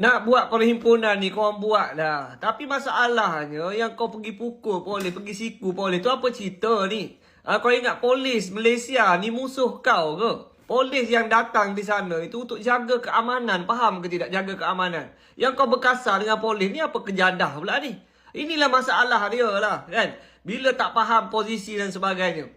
Nak buat perhimpunan ni kau orang buat dah. Tapi masalahnya yang kau pergi pukul boleh, pergi siku boleh. Tu apa cerita ni? Ha, kau ingat polis Malaysia ni musuh kau ke? Polis yang datang di sana itu untuk jaga keamanan. Faham ke tidak jaga keamanan? Yang kau berkasar dengan polis ni apa kejadah pula ni? Inilah masalah dia lah kan. Bila tak faham posisi dan sebagainya.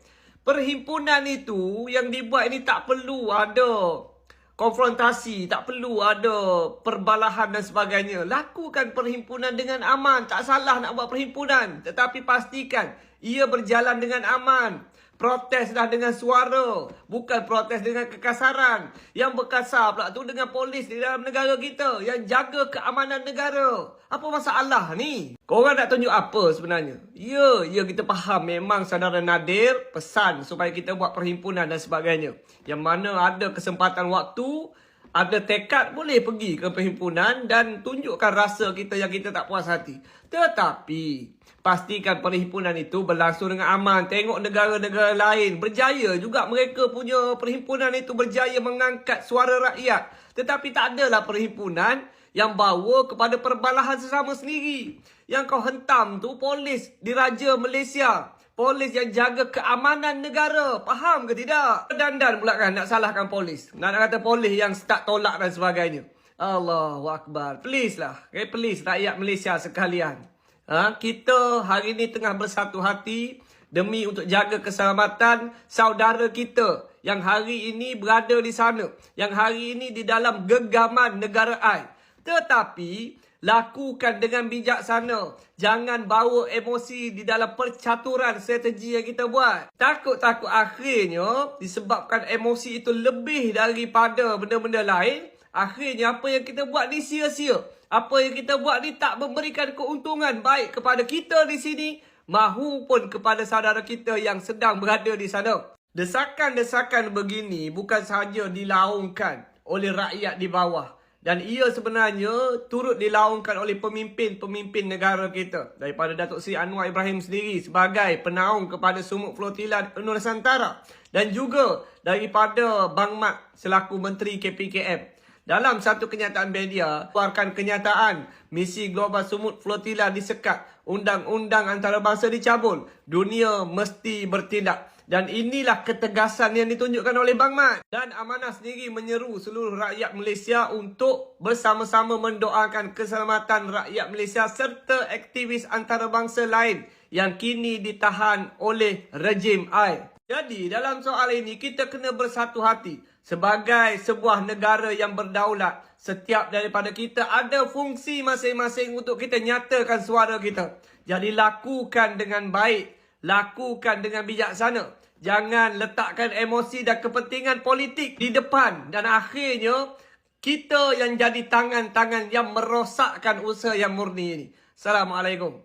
Perhimpunan itu yang dibuat ini tak perlu ada konfrontasi, tak perlu ada perbalahan dan sebagainya. Lakukan perhimpunan dengan aman. Tak salah nak buat perhimpunan. Tetapi pastikan ia berjalan dengan aman. Proteslah dengan suara. Bukan protes dengan kekasaran. Yang berkasar pula tu dengan polis di dalam negara kita. Yang jaga keamanan negara. Apa masalah ni? Korang nak tunjuk apa sebenarnya? Ya, ya kita faham memang saudara Nadir pesan supaya kita buat perhimpunan dan sebagainya. Yang mana ada kesempatan waktu, ada tekad boleh pergi ke perhimpunan dan tunjukkan rasa kita yang kita tak puas hati. Tetapi pastikan perhimpunan itu berlangsung dengan aman. Tengok negara-negara lain berjaya juga mereka punya perhimpunan itu berjaya mengangkat suara rakyat. Tetapi tak adalah perhimpunan yang bawa kepada perbalahan sesama sendiri. Yang kau hentam tu polis diraja Malaysia. Polis yang jaga keamanan negara. Faham ke tidak? Dandan pula kan nak salahkan polis. Nak, nak kata polis yang start tolak dan sebagainya. Allahu Akbar. Please lah. Okay, please rakyat Malaysia sekalian. Ha, kita hari ini tengah bersatu hati demi untuk jaga keselamatan saudara kita yang hari ini berada di sana. Yang hari ini di dalam gegaman negara ai. Tetapi lakukan dengan bijaksana. Jangan bawa emosi di dalam percaturan strategi yang kita buat. Takut-takut akhirnya disebabkan emosi itu lebih daripada benda-benda lain. Akhirnya apa yang kita buat ni sia-sia. Apa yang kita buat ni tak memberikan keuntungan baik kepada kita di sini. Mahupun kepada saudara kita yang sedang berada di sana. Desakan-desakan begini bukan sahaja dilaungkan oleh rakyat di bawah. Dan ia sebenarnya turut dilaungkan oleh pemimpin-pemimpin negara kita. Daripada Datuk Seri Anwar Ibrahim sendiri sebagai penaung kepada Sumuk Flotila Nusantara. Dan juga daripada Bang Mat selaku Menteri KPKM. Dalam satu kenyataan media, keluarkan kenyataan misi global Sumut Flotila disekat. Undang-undang antarabangsa dicabul. Dunia mesti bertindak. Dan inilah ketegasan yang ditunjukkan oleh Bang Mat. Dan Amanah sendiri menyeru seluruh rakyat Malaysia untuk bersama-sama mendoakan keselamatan rakyat Malaysia serta aktivis antarabangsa lain yang kini ditahan oleh rejim AI. Jadi dalam soal ini kita kena bersatu hati. Sebagai sebuah negara yang berdaulat, setiap daripada kita ada fungsi masing-masing untuk kita nyatakan suara kita. Jadi lakukan dengan baik lakukan dengan bijaksana. Jangan letakkan emosi dan kepentingan politik di depan. Dan akhirnya, kita yang jadi tangan-tangan yang merosakkan usaha yang murni ini. Assalamualaikum.